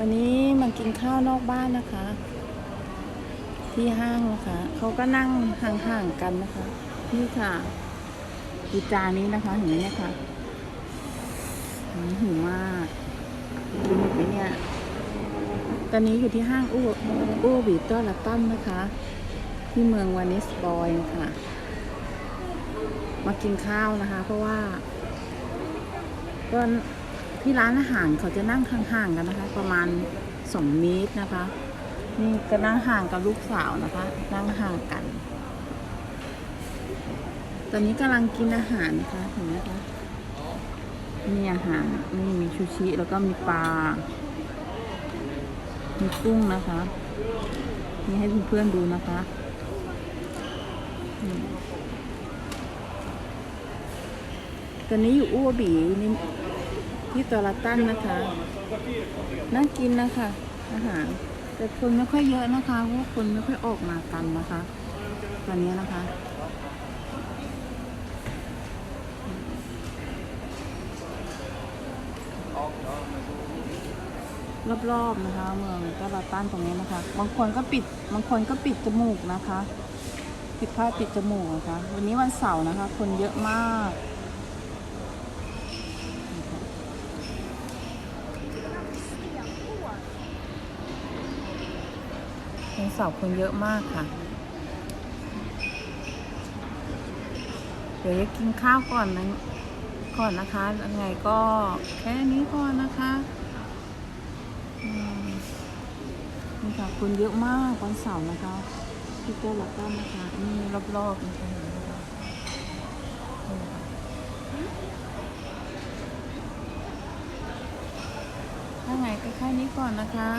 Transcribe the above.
วันนี้มากินข้าวนอกบ้านนะคะ ที่ห้างนะคะเขาก็นั่งห่างๆกันนะคะ นี่ค่ะดูจานนี้นะคะเห็นไหมเนี่ยค่ะหิวมากกินหมดไหมเนี่ย ตอนนี้อยู่ที่ห้างอู้อู้บีตอลาตันนะคะ ที่เมืองวานิสบอยค่ะ มากินข้าวนะคะ เพราะว่าก็ ที่ร้านอาหารเขาจะนั่งห่างๆกันนะคะ ประมาณสองเมตรนะคะ นี่ก็นั่งห่างกับลูกสาวนะคะ นั่งห่างกัน ตอนนี้กำลังกินอาหารนะคะเห็นไหมคะมีอาหารนี่มีชูชิแล้วก็มีปลา มีกุ้งนะคะนี่ให้เพื่อนๆดูนะคะตอนนี้อยู่อ้วบีนี่ ที่ตอราตันนะคะ น่ากินนะคะ อาหาร แต่คนไม่ค่อยเยอะนะคะเพราะคนไม่ค่อยออกมากันนะคะตอนนี้นะคะรอบๆนะคะ เมืองก็ลาตันตรงนี้นะคะ บางคนก็ปิดบางคนก็ปิดจมูกนะคะ ปิดผ้าปิดจมูกนะคะ วันนี้วันเสาร์นะคะ คนเยอะมาก วันเสาร์คนเยอะมากค่ะ เดี๋ยวจะกินข้าวก่อนนะก่อนนะคะยังไงก็แค่นี้ก่อนนะคะมนี่ค่ะคนเยอะมากวันเสาร์นะคะที่เจ้าหลักด้านะคะนี่รอบๆนะคะเห็นไหมคะนี่ค่ะถ้าไงก็แค่นี้ก่อนนะคะ